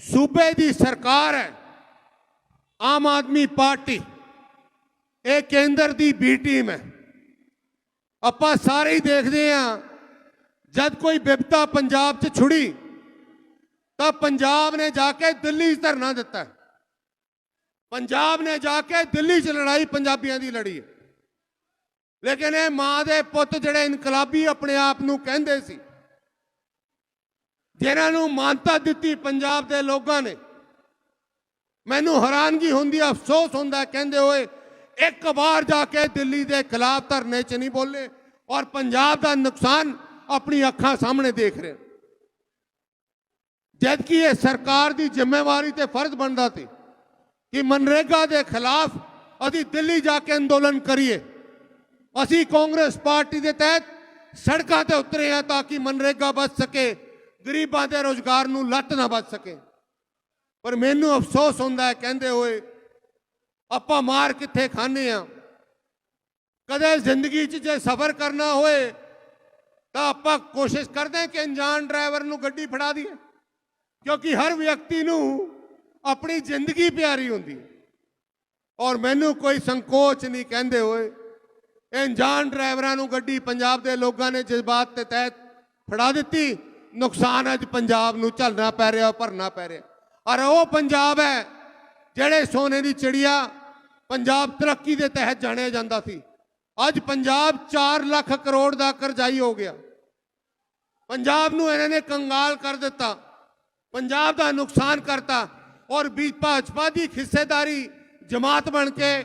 ਸੂਬੇ ਦੀ ਸਰਕਾਰ ਹੈ, ਆਮ ਆਦਮੀ ਪਾਰਟੀ, ਇਹ ਕੇਂਦਰ ਦੀ ਬੀ ਟੀਮ ਹੈ। ਆਪਾਂ ਸਾਰੇ ਹੀ ਦੇਖਦੇ ਹਾਂ, ਜਦ ਕੋਈ ਵਿਪਤਾ ਪੰਜਾਬ 'ਚ ਛੁੜੀ, ਤਾਂ ਪੰਜਾਬ ਨੇ ਜਾ ਕੇ ਦਿੱਲੀ 'ਚ ਧਰਨਾ ਦਿੱਤਾ। ਪੰਜਾਬ ਨੇ ਜਾ ਕੇ ਦਿੱਲੀ 'ਚ ਲੜਾਈ ਪੰਜਾਬੀਆਂ ਦੀ ਲੜੀ ਹੈ। ਲੇਕਿਨ ਇਹ ਮਾਂ ਦੇ ਪੁੱਤ ਜਿਹੜੇ ਇਨਕਲਾਬੀ ਆਪਣੇ ਆਪ ਨੂੰ ਕਹਿੰਦੇ ਸੀ ਜਿਨ੍ਹਾਂ ਨੂੰ ਮਾਨਤਾ ਦਿੱਤੀ ਪੰਜਾਬ ਦੇ ਲੋਕਾਂ ਨੇ, ਮੈਨੂੰ ਹੈਰਾਨਗੀ ਹੁੰਦੀ ਹੈ ਅਫਸੋਸ ਹੁੰਦਾ ਕਹਿੰਦੇ ਹੋਏ, ਇੱਕ ਵਾਰ ਜਾ ਕੇ ਦਿੱਲੀ ਦੇ ਖਿਲਾਫ ਧਰਨੇ 'ਚ ਨਹੀਂ ਬੋਲੇ ਔਰ ਪੰਜਾਬ ਦਾ ਨੁਕਸਾਨ ਆਪਣੀ ਅੱਖਾਂ ਸਾਹਮਣੇ ਦੇਖ ਰਹੇ ਜਦ ਕਿ ਇਹ ਸਰਕਾਰ ਦੀ ਜ਼ਿੰਮੇਵਾਰੀ ਤੇ ਫਰਜ਼ ਬਣਦਾ ਸੀ ਕਿ ਮਨਰੇਗਾ ਦੇ ਖਿਲਾਫ ਅਸੀਂ ਦਿੱਲੀ ਜਾ ਕੇ ਅੰਦੋਲਨ ਕਰੀਏ, ਅਸੀਂ ਕਾਂਗਰਸ ਪਾਰਟੀ ਦੇ ਤਹਿਤ ਸੜਕਾਂ ਤੇ ਉਤਰੇ ਹਾਂ ਤਾਂ ਕਿ ਮਨਰੇਗਾ ਬਚ ਸਕੇ ਗਰੀਬਾਂ ਦੇ ਰੋਜ਼ਗਾਰ ਨੂੰ ਲੱਤ ਨਾ ਬਚ ਸਕੇ। ਪਰ ਮੈਨੂੰ ਅਫਸੋਸ ਹੁੰਦਾ ਹੈ ਕਹਿੰਦੇ ਹੋਏ, ਆਪਾਂ ਮਾਰ ਕਿੱਥੇ ਖਾਣੇ ਆ ਕਦੇ ਜ਼ਿੰਦਗੀ 'ਚ ਜੇ ਸਫ਼ਰ ਕਰਨਾ ਹੋਏ, ਤਾਂ ਆਪਾਂ ਕੋਸ਼ਿਸ਼ ਕਰਦੇ ਹਾਂ ਕਿ ਅਣਜਾਣ ਡਰਾਈਵਰ ਨੂੰ ਗੱਡੀ ਫੜਾ ਦਈਏ। ਕਿਉਂਕਿ ਹਰ ਵਿਅਕਤੀ ਨੂੰ ਆਪਣੀ ਜ਼ਿੰਦਗੀ ਪਿਆਰੀ ਹੁੰਦੀ ਹੈ। ਔਰ ਮੈਨੂੰ ਕੋਈ ਸੰਕੋਚ ਨਹੀਂ ਕਹਿੰਦੇ ਹੋਏ ਇਹ ਅਣਜਾਣ ਡਰਾਈਵਰਾਂ ਨੂੰ ਗੱਡੀ ਪੰਜਾਬ ਦੇ ਲੋਕਾਂ ਨੇ ਜਜ਼ਬਾਤ ਦੇ ਤਹਿਤ ਫੜਾ ਦਿੱਤੀ। ਨੁਕਸਾਨ ਅੱਜ ਪੰਜਾਬ ਨੂੰ ਝੱਲਣਾ ਪੈ ਰਿਹਾ, ਭਰਨਾ ਪੈ ਰਿਹਾ। ਔਰ ਉਹ ਪੰਜਾਬ ਹੈ, ਜਿਹੜੇ ਸੋਨੇ ਦੀ ਚਿੜੀਆ ਪੰਜਾਬ ਤਰੱਕੀ ਦੇ ਤਹਿਤ ਜਾਣਿਆ ਜਾਂਦਾ ਸੀ। ਅੱਜ ਪੰਜਾਬ 4 ਲੱਖ ਕਰੋੜ ਦਾ ਕਰਜ਼ਾਈ ਹੋ ਗਿਆ। ਪੰਜਾਬ ਨੂੰ ਇਹਨਾਂ ਨੇ ਕੰਗਾਲ ਕਰ ਦਿੱਤਾ, ਪੰਜਾਬ ਦਾ ਨੁਕਸਾਨ ਕਰਤਾ ਔਰ ਵੀ ਭਾਜਪਾ ਦੀ ਹਿੱਸੇਦਾਰੀ ਜਮਾਤ ਬਣ ਕੇ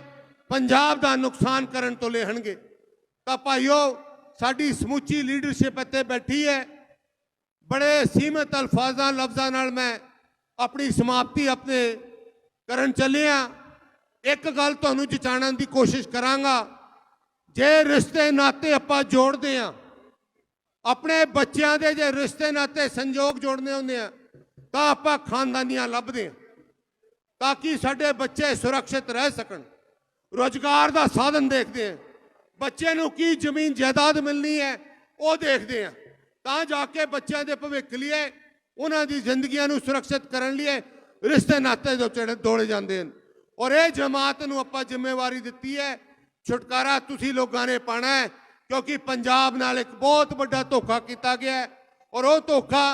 ਪੰਜਾਬ ਦਾ ਨੁਕਸਾਨ ਕਰਨ ਤੋਂ ਲੈਣਗੇ ਤਾਂ ਭਾਈਓ, ਸਾਡੀ ਸਮੁੱਚੀ ਲੀਡਰਸ਼ਿਪ ਇੱਥੇ ਬੈਠੀ ਹੈ। ਬੜੇ ਸੀਮਤ ਅਲਫਾਜ਼ਾਂ, ਲਫ਼ਜ਼ਾਂ ਨਾਲ ਮੈਂ ਆਪਣੀ ਸਮਾਪਤੀ ਆਪਣੇ ਕਰਨ ਚੱਲਿਆ। ਇੱਕ ਗੱਲ ਤੁਹਾਨੂੰ ਜਚਾਣਨ ਦੀ ਕੋਸ਼ਿਸ਼ ਕਰਾਂਗਾ। ਜੇ ਰਿਸ਼ਤੇ ਨਾਤੇ ਆਪਾਂ ਜੋੜਦੇ ਆ ਆਪਣੇ ਬੱਚਿਆਂ ਦੇ ਜੇ ਰਿਸ਼ਤੇ ਨਾਤੇ ਸੰਜੋਗ ਜੋੜਨੇ ਹੁੰਦੇ ਆ, ਤਾਂ ਆਪਾਂ ਖਾਨਦਾਨੀਆਂ ਲੱਭਦੇ ਆ ਤਾਂ ਕਿ ਸਾਡੇ ਬੱਚੇ ਸੁਰੱਖਿਅਤ ਰਹਿ ਸਕਣ। ਰੋਜ਼ਗਾਰ ਦਾ ਸਾਧਨ ਦੇਖਦੇ ਆ ਬੱਚੇ ਨੂੰ ਕੀ ਜ਼ਮੀਨ ਜਾਇਦਾਦ ਮਿਲਣੀ ਹੈ, ਉਹ ਦੇਖਦੇ ਆ ਤਾਂ ਜਾ ਕੇ ਬੱਚਿਆਂ ਦੇ ਭਵਿੱਖ ਲਈ ਉਹਨਾਂ ਦੀ ਜ਼ਿੰਦਗੀਆਂ ਨੂੰ ਸੁਰੱਖਿਅਤ ਕਰਨ ਲਈ ਰਿਸ਼ਤੇ ਨਾਤੇ ਜੋ ਚੜੇ ਦੋੜੇ ਜਾਂਦੇ ਹਨ। ਔਰ ਇਹ ਜਮਾਤ ਨੂੰ ਆਪਾਂ ਜ਼ਿੰਮੇਵਾਰੀ ਦਿੱਤੀ ਹੈ, ਛੁਟਕਾਰਾ ਤੁਸੀਂ ਲੋਕਾਂ ਨੇ ਪਾਣਾ ਹੈ, ਕਿਉਂਕਿ ਪੰਜਾਬ ਨਾਲ ਇੱਕ ਬਹੁਤ ਵੱਡਾ ਧੋਖਾ ਕੀਤਾ ਗਿਆ ਹੈ। ਔਰ ਉਹ ਧੋਖਾ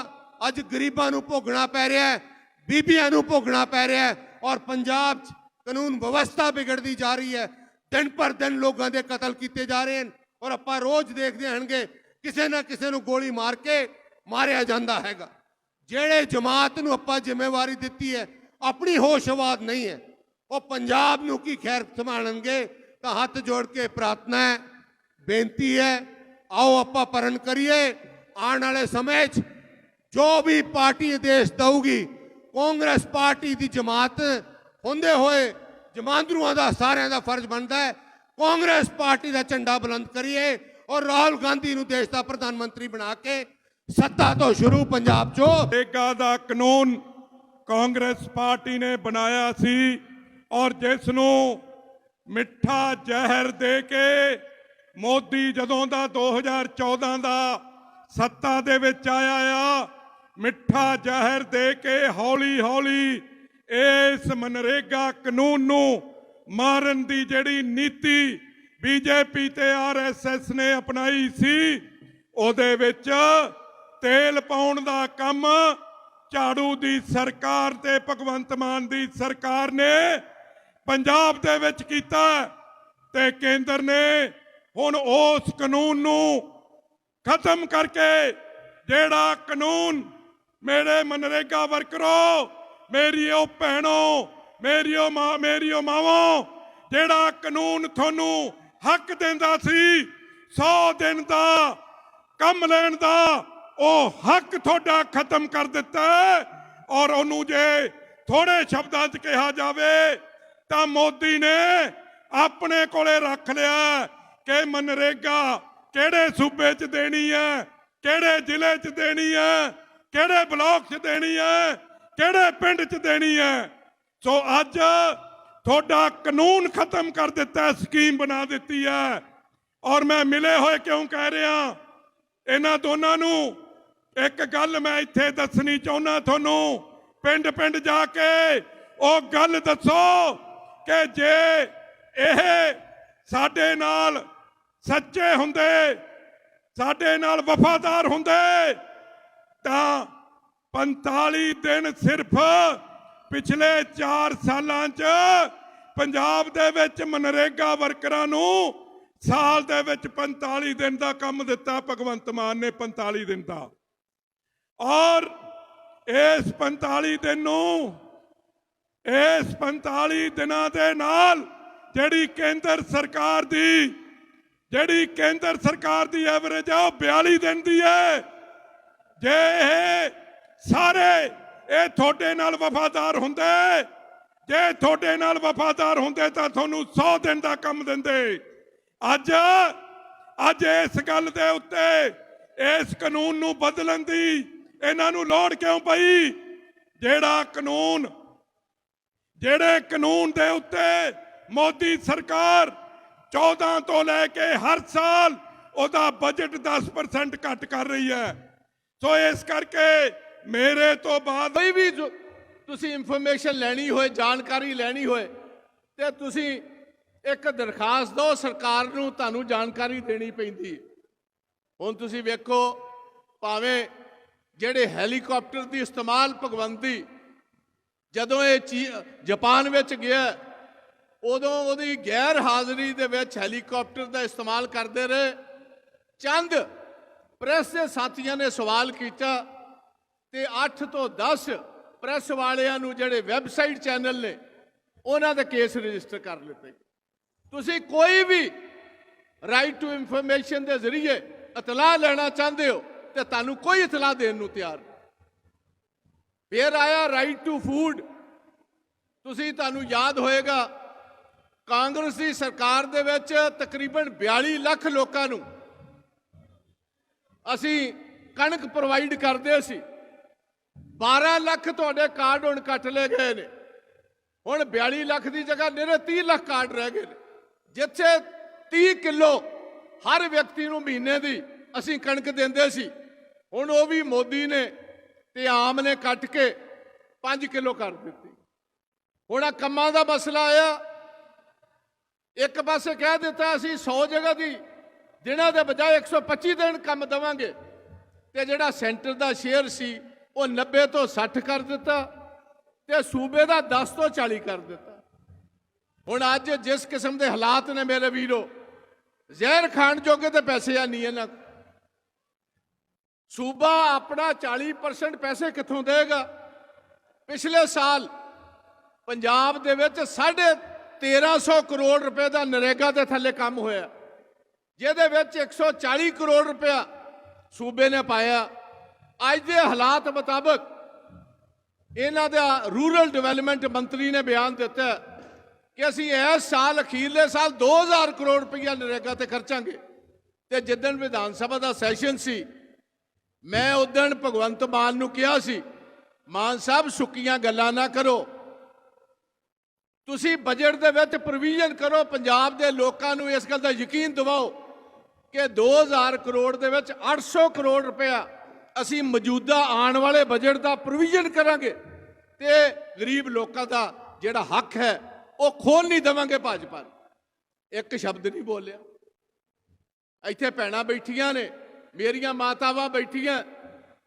ਅੱਜ ਗਰੀਬਾਂ ਨੂੰ ਭੋਗਣਾ ਪੈ ਰਿਹਾ ਹੈ, ਬੀਬੀਆਂ ਨੂੰ ਭੋਗਣਾ ਪੈ ਰਿਹਾ ਹੈ, ਔਰ ਪੰਜਾਬ 'ਚ ਕਾਨੂੰਨ ਵਿਵਸਥਾ ਵਿਗੜਦੀ ਜਾ ਰਹੀ ਹੈ। ਦਿਨ ਪਰ ਦਿਨ ਲੋਕਾਂ ਦੇ ਕਤਲ ਕੀਤੇ ਜਾ ਰਹੇ ਹਨ, ਔਰ ਆਪਾਂ ਰੋਜ਼ ਦੇਖਦੇ ਹਣਗੇ ਕਿਸੇ ਨਾ ਕਿਸੇ ਨੂੰ ਗੋਲੀ ਮਾਰ ਕੇ ਮਾਰਿਆ ਜਾਂਦਾ ਹੈਗਾ। ਜਿਹੜੇ ਜਮਾਤ ਨੂੰ ਆਪਾਂ ਜ਼ਿੰਮੇਵਾਰੀ ਦਿੱਤੀ ਹੈ, ਆਪਣੀ ਹੋਸ਼ਵਾਦ ਨਹੀਂ ਹੈ। ਉਹ ਪੰਜਾਬ ਨੂੰ ਕੀ ਖੈਰ ਸੰਭਾਲਣਗੇ, ਤਾਂ ਹੱਥ ਜੋੜ ਕੇ ਪ੍ਰਾਰਥਨਾ ਹੈ, ਬੇਨਤੀ ਹੈ, ਆਓ ਆਪਾਂ ਪਰਨ ਕਰੀਏ। ਆਉਣ ਵਾਲੇ ਸਮੇਂ 'ਚ ਜੋ ਵੀ ਪਾਰਟੀ ਦੇਸ਼ ਦਊਗੀ, ਕਾਂਗਰਸ ਪਾਰਟੀ ਦੀ ਜਮਾਤ ਹੁੰਦੇ ਹੋਏ ਜਮਾਂਦਰੂਆਂ ਦਾ ਸਾਰਿਆਂ ਦਾ ਫਰਜ਼ ਬਣਦਾ ਹੈ। ਕਾਂਗਰਸ ਪਾਰਟੀ ਦਾ ਝੰਡਾ ਬੁਲੰਦ ਕਰੀਏ। ਔਰ ਰਾਹੁਲ ਗਾਂਧੀ ਨੂੰ ਦੇਸ਼ ਦਾ ਪ੍ਰਧਾਨ ਮੰਤਰੀ ਬਣਾ ਕੇ ਸੱਤਾ ਤੋਂ ਸ਼ੁਰੂ ਪੰਜਾਬ 'ਚੋਂ। ਨਰੇਗਾ ਦਾ ਕਾਨੂੰਨ ਕਾਂਗਰਸ ਪਾਰਟੀ ਨੇ ਬਣਾਇਆ ਸੀ ਔਰ ਜਿਸ ਨੂੰ ਮਿੱਠਾ ਜ਼ਹਿਰ ਦੇ ਕੇ ਮੋਦੀ ਜਦੋਂ ਦਾ 2014 ਦਾ ਸੱਤਾ ਦੇ ਵਿੱਚ ਆਇਆ ਆ, ਮਿੱਠਾ ਜ਼ਹਿਰ ਦੇ ਕੇ ਹੌਲੀ ਹੌਲੀ ਇਸ ਮਨਰੇਗਾ ਕਾਨੂੰਨ ਨੂੰ ਮਾਰਨ ਦੀ ਜਿਹੜੀ ਨੀਤੀ ਬੀਜੇਪੀ ਤੇ ਆਰਐਸਐਸ ਨੇ ਅਪਣਾਈ ਸੀ, ਉਹਦੇ ਵਿੱਚ ਤੇਲ ਪਾਉਣ ਦਾ ਕੰਮ ਝਾੜੂ ਦੀ ਸਰਕਾਰ ਤੇ ਭਗਵੰਤ ਮਾਨ ਦੀ ਸਰਕਾਰ ਨੇ ਪੰਜਾਬ ਦੇ ਵਿੱਚ ਕੀਤਾ ਤੇ ਕੇਂਦਰ ਨੇ ਹੁਣ ਉਸ ਕਾਨੂੰਨ ਨੂੰ ਖਤਮ ਕਰਕੇ ਜਿਹੜਾ ਕਾਨੂੰਨ ਮੇਰੇ ਮਨਰੇਗਾ ਵਰਕਰੋ, ਮੇਰੀ ਉਹ ਭੈਣੋ, ਮੇਰੀ ਮੇਰੀਓ ਮਾਂ, ਮੇਰੀ ਮੇਰੀਓ ਮਾਵੋ, ਜਿਹੜਾ ਕਾਨੂੰਨ ਤੁਹਾਨੂੰ ਹੱਕ ਦਿੰਦਾ ਸੀ 100 ਦਿਨ ਦਾ ਕੰਮ ਲੈਣ ਦਾ, ਉਹ ਹੱਕ ਤੁਹਾਡਾ ਖਤਮ ਕਰ ਦਿੱਤਾ ਔਰ ਉਹਨੂੰ ਜੇ ਥੋੜੇ ਸ਼ਬਦਾਂ 'ਚ ਕਿਹਾ ਜਾਵੇ, ਤਾਂ ਮੋਦੀ ਨੇ ਆਪਣੇ ਕੋਲੇ ਰੱਖ ਲਿਆ ਕਿ ਮਨਰੇਗਾ ਕਿਹੜੇ ਸੂਬੇ 'ਚ ਦੇਣੀ ਹੈ, ਕਿਹੜੇ ਜ਼ਿਲ੍ਹੇ 'ਚ ਦੇਣੀ ਹੈ, ਕਿਹੜੇ ਬਲਾਕ 'ਚ ਦੇਣੀ ਹੈ, ਕਿਹੜੇ ਪਿੰਡ 'ਚ ਦੇਣੀ ਹੈ। ਸੋ ਅੱਜ ਤੁਹਾਡਾ ਕਾਨੂੰਨ ਖਤਮ ਕਰ ਦਿੱਤਾ ਹੈ, ਸਕੀਮ ਬਣਾ ਦਿੱਤੀ ਹੈ। ਔਰ ਮੈਂ ਮਿਲੇ ਹੋਏ ਕਿਉਂ ਕਹਿ ਰਿਹਾ? ਇਹਨਾਂ ਦੋਨਾਂ ਨੂੰ ਇੱਕ ਗੱਲ ਮੈਂ ਇੱਥੇ ਦੱਸਣੀ ਚਾਹੁੰਦਾ ਤੁਹਾਨੂੰ। ਪਿੰਡ ਪਿੰਡ ਜਾ ਕੇ ਉਹ ਗੱਲ ਦੱਸੋ ਕਿ ਜੇ ਇਹ ਸਾਡੇ ਨਾਲ ਸੱਚੇ ਹੁੰਦੇ ਸਾਡੇ ਨਾਲ ਵਫਾਦਾਰ ਹੁੰਦੇ ਤਾਂ 45 ਦਿਨ ਸਿਰਫ ਪਿਛਲੇ 4 ਸਾਲਾਂ 'ਚ ਪੰਜਾਬ ਦੇ ਵਿੱਚ ਮਨਰੇਗਾ ਵਰਕਰਾਂ ਨੂੰ ਸਾਲ ਦੇ ਵਿੱਚ 45 ਦਿਨ ਦਾ ਕੰਮ ਦਿੱਤਾ, ਭਗਵੰਤ ਮਾਨ ਨੇ 45 ਦਿਨ ਦਾ। ਔਰ ਇਸ 45 ਦਿਨ ਨੂੰ, ਇਸ 45 ਦਿਨਾਂ ਦੇ ਨਾਲ ਜਿਹੜੀ ਕੇਂਦਰ ਸਰਕਾਰ ਦੀ, ਜਿਹੜੀ ਕੇਂਦਰ ਸਰਕਾਰ ਦੀ ਐਵਰੇਜ ਆ, ਉਹ 42 ਦਿਨ ਦੀ ਹੈ। ਜੇ ਇਹ ਸਾਰੇ ਇਹ ਤੁਹਾਡੇ ਨਾਲ ਵਫਾਦਾਰ ਹੁੰਦੇ। ਜੇ ਤੁਹਾਡੇ ਨਾਲ ਵਫਾਦਾਰ ਹੁੰਦੇ ਤਾਂ ਤੁਹਾਨੂੰ 100 ਦਿਨ ਦਾ ਕੰਮ ਦਿੰਦੇ। ਅੱਜ ਅੱਜ ਇਸ ਗੱਲ ਦੇ ਉੱਤੇ, ਇਸ ਕਾਨੂੰਨ ਨੂੰ ਬਦਲਣ ਦੀ ਇਹਨਾਂ ਨੂੰ ਲੋੜ ਕਿਉਂ ਪਈ? ਜਿਹੜਾ ਕਾਨੂੰਨ, ਜਿਹੜੇ ਕਾਨੂੰਨ ਦੇ ਉੱਤੇ ਮੋਦੀ ਸਰਕਾਰ 14 ਤੋਂ ਲੈ ਕੇ ਹਰ ਸਾਲ ਉਹਦਾ ਬਜਟ 10% ਘੱਟ ਕਰ ਰਹੀ ਹੈ। ਸੋ ਇਸ ਕਰਕੇ ਮੇਰੇ ਤੋਂ ਬਾਅਦ ਕੋਈ ਵੀ ਤੁਸੀਂ ਇਨਫੋਰਮੇਸ਼ਨ ਲੈਣੀ ਹੋਏ, ਜਾਣਕਾਰੀ ਲੈਣੀ ਹੋਏ, ਤੇ ਤੁਸੀਂ ਇੱਕ ਦਰਖਾਸਤ ਦਿਓ, ਸਰਕਾਰ ਨੂੰ ਤੁਹਾਨੂੰ ਜਾਣਕਾਰੀ ਦੇਣੀ ਪੈਂਦੀ ਹੁਣ ਤੁਸੀਂ ਵੇਖੋ, ਭਾਵੇਂ ਜਿਹੜੇ ਹੈਲੀਕਾਪਟਰ ਦੀ ਇਸਤੇਮਾਲ ਭਗਵੰਤੀ ਜਦੋਂ ਇਹ ਚੀ- ਜਾਪਾਨ ਵਿੱਚ ਗਿਆ, ਉਦੋਂ ਉਹਦੀ ਗੈਰ ਹਾਜ਼ਰੀ ਦੇ ਵਿੱਚ ਹੈਲੀਕਾਪਟਰ ਦਾ ਇਸਤੇਮਾਲ ਕਰਦੇ ਰਹੇ। ਚੰਦ, ਪ੍ਰੈਸ ਦੇ ਸਾਥੀਆਂ ਨੇ ਸਵਾਲ ਕੀਤਾ ਤੇ 8 ਤੋਂ 10 ਪ੍ਰੈਸ ਵਾਲਿਆਂ ਨੂੰ ਜਿਹੜੇ ਵੈਬਸਾਈਟ ਚੈਨਲ ਨੇ, ਉਹਨਾਂ ਦੇ ਕੇਸ ਰਜਿਸਟਰ ਕਰ ਲਿੱਤੇ। ਤੁਸੀਂ ਕੋਈ ਵੀ ਰਾਈਟ ਟੂ ਇਨਫੋਰਮੇਸ਼ਨ ਦੇ ਜ਼ਰੀਏ ਇਤਲਾਹ ਲੈਣਾ ਚਾਹੁੰਦੇ ਹੋ, ਤੇ ਤੁਹਾਨੂੰ ਕੋਈ ਇਤਲਾਹ ਦੇਣ ਨੂੰ ਤਿਆਰ ਨਹੀਂ। ਫਿਰ ਆਇਆ ਰਾਈਟ ਟੂ ਫੂਡ ਤੁਸੀਂ, ਤੁਹਾਨੂੰ ਯਾਦ ਹੋਏਗਾ, ਕਾਂਗਰਸ ਦੀ ਸਰਕਾਰ ਦੇ ਵਿੱਚ ਤਕਰੀਬਨ 42 ਲੱਖ ਲੋਕਾਂ ਨੂੰ ਅਸੀਂ ਕਣਕ ਪ੍ਰੋਵਾਈਡ ਕਰਦੇ ਸੀ। 12 ਲੱਖ ਤੁਹਾਡੇ ਕਾਰਡ ਹੁਣ ਕੱਟ ਲਏ ਗਏ ਨੇ। ਹੁਣ 42 ਲੱਖ ਦੀ ਜਗ੍ਹਾ ਨੇੜੇ 30 ਲੱਖ ਕਾਰਡ ਰਹਿ ਗਏ ਨੇ। ਜਿੱਥੇ 30 ਕਿਲੋ ਹਰ ਵਿਅਕਤੀ ਨੂੰ ਮਹੀਨੇ ਦੀ ਅਸੀਂ ਕਣਕ ਦਿੰਦੇ ਸੀ, ਹੁਣ ਉਹ ਵੀ ਮੋਦੀ ਨੇ ਤੇ ਆਮ ਨੇ ਕੱਟ ਕੇ 5 ਕਿਲੋ ਕਰ ਦਿੱਤੀ। ਹੁਣ ਆ ਕੰਮਾਂ ਦਾ ਮਸਲਾ ਆਇਆ। ਇੱਕ ਪਾਸੇ ਕਹਿ ਦਿੱਤਾ ਅਸੀਂ 100 ਜਗ੍ਹਾ ਦੀ ਦਿਨਾਂ ਦੇ ਬਜਾਏ 125 ਦਿਨ ਕੰਮ ਦਵਾਂਗੇ, ਤੇ ਜਿਹੜਾ ਸੈਂਟਰ ਦਾ ਸ਼ੇਅਰ ਸੀ ਉਹ 90 ਤੋਂ 60 ਕਰ ਦਿੱਤਾ ਤੇ ਸੂਬੇ ਦਾ 10 ਤੋਂ 40 ਕਰ ਦਿੱਤਾ। ਹੁਣ ਅੱਜ ਜਿਸ ਕਿਸਮ ਦੇ ਹਾਲਾਤ ਨੇ ਮੇਰੇ ਵੀਰੋ, ਜ਼ਹਿਰ ਖਾਣ ਜੋਗੇ ਤੇ ਪੈਸੇ ਆ ਨਹੀਂ ਇਹਨਾਂ ਸੂਬਾ ਆਪਣਾ 40% ਪੈਸੇ ਕਿੱਥੋਂ ਦੇਗਾ ਪਿਛਲੇ ਸਾਲ ਪੰਜਾਬ ਦੇ ਵਿੱਚ ਸਾਢੇ 1300 ਕਰੋੜ ਰੁਪਏ ਦਾ ਨਰੇਗਾ ਦੇ ਥੱਲੇ ਕੰਮ ਹੋਇਆ। ਜਿਹਦੇ ਵਿੱਚ 140 ਕਰੋੜ ਰੁਪਇਆ ਸੂਬੇ ਨੇ ਪਾਇਆ। ਅੱਜ ਦੇ ਹਾਲਾਤ ਮੁਤਾਬਕ ਇਹਨਾਂ ਦਾ ਰੂਰਲ ਡਿਵੈਲਪਮੈਂਟ ਮੰਤਰੀ ਨੇ ਬਿਆਨ ਦਿੱਤਾ ਕਿ ਅਸੀਂ ਇਸ ਸਾਲ ਅਖੀਰਲੇ ਸਾਲ 2000 ਕਰੋੜ ਰੁਪਈਆ ਨਰੇਗਾ ਤੇ ਖਰਚਾਂਗੇ। ਤੇ ਜਿੱਦਣ ਵਿਧਾਨ ਸਭਾ ਦਾ ਸੈਸ਼ਨ ਸੀ, ਮੈਂ ਉਦੋਂ ਭਗਵੰਤ ਮਾਨ ਨੂੰ ਕਿਹਾ ਸੀ, ਮਾਨ ਸਾਹਿਬ, ਸੁੱਕੀਆਂ ਗੱਲਾਂ ਨਾ ਕਰੋ। ਤੁਸੀਂ ਬਜਟ ਦੇ ਵਿੱਚ ਪ੍ਰੋਵੀਜ਼ਨ ਕਰੋ, ਪੰਜਾਬ ਦੇ ਲੋਕਾਂ ਨੂੰ ਇਸ ਗੱਲ ਦਾ ਯਕੀਨ ਦਿਵਾਓ ਕਿ 2000 ਕਰੋੜ ਦੇ ਵਿੱਚ 800 ਕਰੋੜ ਰੁਪਇਆ ਅਸੀਂ ਮੌਜੂਦਾ ਆਉਣ ਵਾਲੇ ਬਜਟ ਦਾ ਪ੍ਰੋਵੀਜ਼ਨ ਕਰਾਂਗੇ ਤੇ ਗਰੀਬ ਲੋਕਾਂ ਦਾ ਜਿਹੜਾ ਹੱਕ ਹੈ, ਉਹ ਖੋਲ ਨਹੀਂ ਦੇਵਾਂਗੇ ਭਾਜਪਾ ਇੱਕ ਸ਼ਬਦ ਨਹੀਂ ਬੋਲਿਆ। ਇੱਥੇ ਭੈਣਾਂ ਬੈਠੀਆਂ ਨੇ, ਮੇਰੀਆਂ ਮਾਤਾਵਾਂ ਬੈਠੀਆਂ।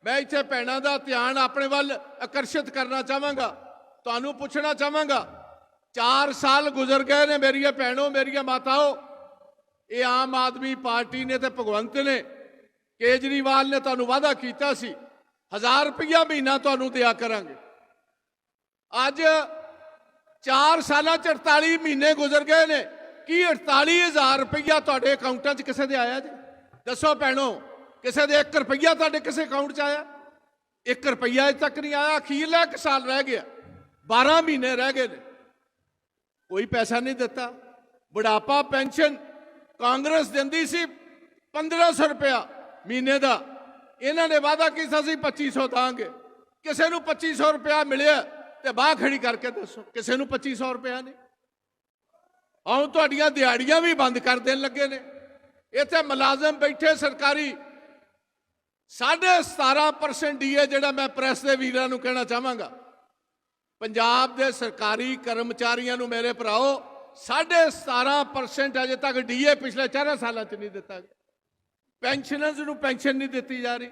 ਮੈਂ ਇੱਥੇ ਭੈਣਾਂ ਦਾ ਧਿਆਨ ਆਪਣੇ ਵੱਲ ਆਕਰਸ਼ਿਤ ਕਰਨਾ ਚਾਹਾਂਗਾ। ਤੁਹਾਨੂੰ ਪੁੱਛਣਾ ਚਾਹਾਂਗਾ 4 ਸਾਲ ਗੁਜ਼ਰ ਗਏ ਨੇ ਮੇਰੀਆਂ ਭੈਣੋ, ਮੇਰੀਆਂ ਮਾਤਾਓ। ਇਹ ਆਮ ਆਦਮੀ ਪਾਰਟੀ ਨੇ ਤੇ ਭਗਵੰਤ ਨੇ ਕੇਜਰੀਵਾਲ ਨੇ ਤੁਹਾਨੂੰ ਵਾਅਦਾ ਕੀਤਾ ਸੀ 1000 ਰੁਪਇਆ ਮਹੀਨਾ ਤੁਹਾਨੂੰ ਦਿਆ ਕਰਾਂਗੇ। ਅੱਜ 4 ਸਾਲਾਂ ਚ 48 ਮਹੀਨੇ ਗੁਜ਼ਰ ਗਏ ਨੇ, ਕੀ 48000 ਰੁਪਇਆ ਤੁਹਾਡੇ ਅਕਾਊਂਟਾਂ 'ਚ ਕਿਸੇ ਦੇ ਆਇਆ ਜੀ? ਦੱਸੋ ਭੈਣੋ, ਕਿਸੇ ਦੇ 1 ਰੁਪਇਆ ਤੁਹਾਡੇ ਕਿਸੇ ਅਕਾਊਂਟ 'ਚ ਆਇਆ? 1 ਰੁਪਇਆ ਅਜੇ ਤੱਕ ਨਹੀਂ ਆਇਆ ਅਖੀਰਲਾ ਇੱਕ ਸਾਲ ਰਹਿ ਗਿਆ 12 ਮਹੀਨੇ ਰਹਿ ਗਏ ਨੇ। ਕੋਈ ਪੈਸਾ ਨਹੀਂ ਦਿੱਤਾ। ਬੁਢਾਪਾ ਪੈਨਸ਼ਨ ਕਾਂਗਰਸ ਦਿੰਦੀ ਸੀ 1500 ਰੁਪਇਆ। ਮਹੀਨੇ ਦਾ। ਇਹਨਾਂ ਨੇ ਵਾਅਦਾ ਕੀਤਾ ਸੀ 2500 ਦਾਂਗੇ। ਕਿਸੇ ਨੂੰ 2500 ਰੁਪਇਆ ਮਿਲਿਆ ਤੇ ਬਾਹ ਖੜੀ ਕਰਕੇ ਦੱਸੋ, ਕਿਸੇ ਨੂੰ 2500 ਰੁਪਇਆ ਨਹੀਂ। ਆਉਂ ਤੁਹਾਡੀਆਂ ਦਿਹਾੜੀਆਂ ਵੀ ਬੰਦ ਕਰ ਦੇਣ ਲੱਗੇ ਨੇ। ਇੱਥੇ ਮੁਲਾਜ਼ਮ ਬੈਠੇ ਸਰਕਾਰੀ। 17.5% ਡੀਏ ਜਿਹੜਾ ਮੈਂ ਪ੍ਰੈਸ ਦੇ ਵੀਰਾਂ ਨੂੰ ਕਹਿਣਾ ਚਾਹਾਂਗਾ। ਪੰਜਾਬ ਦੇ ਸਰਕਾਰੀ ਕਰਮਚਾਰੀਆਂ ਨੂੰ ਮੇਰੇ ਭਰਾਓ 17.5% ਅਜੇ ਤੱਕ ਡੀਏ ਪਿਛਲੇ 4 ਸਾਲਾਂ 'ਚ ਨਹੀਂ ਦਿੱਤਾ ਗਿਆ। ਪੈਨਸ਼ਨਰਜ਼ ਨੂੰ ਪੈਨਸ਼ਨ ਨਹੀਂ ਦਿੱਤੀ ਜਾ ਰਹੀ।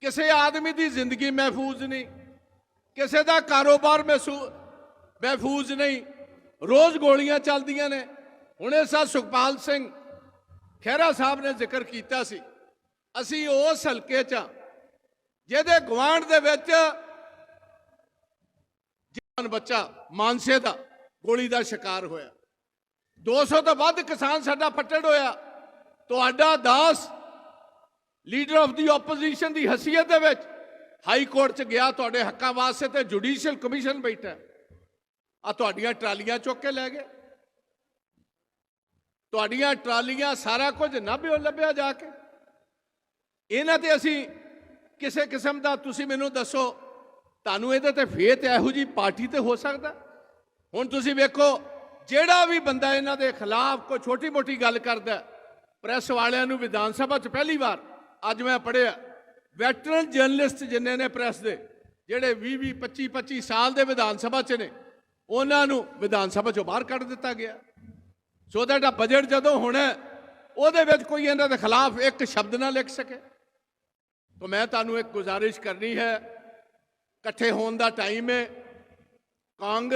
ਕਿਸੇ ਆਦਮੀ ਦੀ ਜ਼ਿੰਦਗੀ ਮਹਿਫੂਜ਼ ਨਹੀਂ। ਕਿਸੇ ਦਾ ਕਾਰੋਬਾਰ ਮਹਿਸੂ- ਮਹਿਫੂਜ਼ ਨਹੀਂ। ਰੋਜ਼ ਗੋਲੀਆਂ ਚੱਲਦੀਆਂ ਨੇ। ਹੁਣੇ ਸਾ ਸੁਖਪਾਲ ਸਿੰਘ ਖਹਿਰਾ ਸਾਹਿਬ ਨੇ ਜ਼ਿਕਰ ਕੀਤਾ ਸੀ। ਅਸੀਂ ਉਸ ਹਲਕੇ 'ਚ ਹਾਂ, ਜਿਹਦੇ ਗਵਾਂਢ ਦੇ ਵਿੱਚ ਜਵਾਨ ਬੱਚਾ ਮਾਨਸੇ ਦਾ ਗੋਲੀ ਦਾ ਸ਼ਿਕਾਰ ਹੋਇਆ। 200 ਤੋਂ ਵੱਧ ਕਿਸਾਨ ਸਾਡਾ ਪੱਟੜ ਹੋਇਆ। ਤੁਹਾਡਾ ਦਾਸ ਲੀਡਰ ਆਫ ਦੀ ਆਪੋਜੀਸ਼ਨ ਦੀ ਹਸੀਅਤ ਦੇ ਵਿੱਚ ਹਾਈ ਕੋਰਟ 'ਚ ਗਿਆ, ਤੁਹਾਡੇ ਹੱਕਾਂ ਵਾਸਤੇ ਤੇ ਜੁਡੀਸ਼ੀਅਲ ਕਮਿਸ਼ਨ ਬੈਠਾ। ਆ ਤੁਹਾਡੀਆਂ ਟਰਾਲੀਆਂ ਚੁੱਕ ਕੇ ਲੈ ਗਏ। ਤੁਹਾਡੀਆਂ ਟਰਾਲੀਆਂ ਸਾਰਾ ਕੁਝ ਨਾਭਿਓ ਲੱਭਿਆ ਜਾ ਕੇ। ਇਹਨਾਂ ਤੇ ਅਸੀਂ ਕਿਸੇ ਕਿਸਮ ਦਾ, ਤੁਸੀਂ ਮੈਨੂੰ ਦੱਸੋ, ਤੁਹਾਨੂੰ ਇਹਦੇ ਤੇ ਫੇਤ ਇਹੋ ਜੀ ਪਾਰਟੀ ਤੇ ਹੋ ਸਕਦਾ? ਹੁਣ ਤੁਸੀਂ ਵੇਖੋ, ਜਿਹੜਾ ਵੀ ਬੰਦਾ ਇਹਨਾਂ ਦੇ ਖਿਲਾਫ ਕੋਈ ਛੋਟੀ ਮੋਟੀ ਗੱਲ ਕਰਦਾ ਪ੍ਰੈਸ ਵਾਲਿਆਂ ਨੂੰ ਵਿਧਾਨ ਸਭਾ 'ਚ ਪਹਿਲੀ ਵਾਰ ਅੱਜ ਮੈਂ ਪੜਿਆ ਵੈਟਰਨ ਜਰਨਲਿਸਟ ਜਿੰਨੇ ਨੇ ਪ੍ਰੈਸ ਦੇ, ਜਿਹੜੇ 20 20 25 25 ਸਾਲ ਦੇ ਵਿਧਾਨ ਸਭਾ 'ਚ ਨੇ, ਉਹਨਾਂ ਨੂੰ ਵਿਧਾਨ ਸਭਾ 'ਚੋਂ ਬਾਹਰ ਕੱਢ ਦਿੱਤਾ ਗਿਆ। ਸੋ ਦੈਟ ਆ ਬਜਟ ਜਦੋਂ ਹੋਣਾ ਉਹਦੇ ਵਿੱਚ ਕੋਈ ਇਹਨਾਂ ਦੇ ਖਿਲਾਫ ਇੱਕ ਸ਼ਬਦ ਨਾ ਲਿਖ ਸਕੇ। ਤਾਂ ਮੈਂ ਤੁਹਾਨੂੰ ਇੱਕ ਗੁਜ਼ਾਰਿਸ਼ ਕਰਨੀ ਹੈ, ਇਕੱਠੇ ਹੋਣ ਦਾ ਟਾਈਮ ਹੈ, ਕਾਂਗਰਸ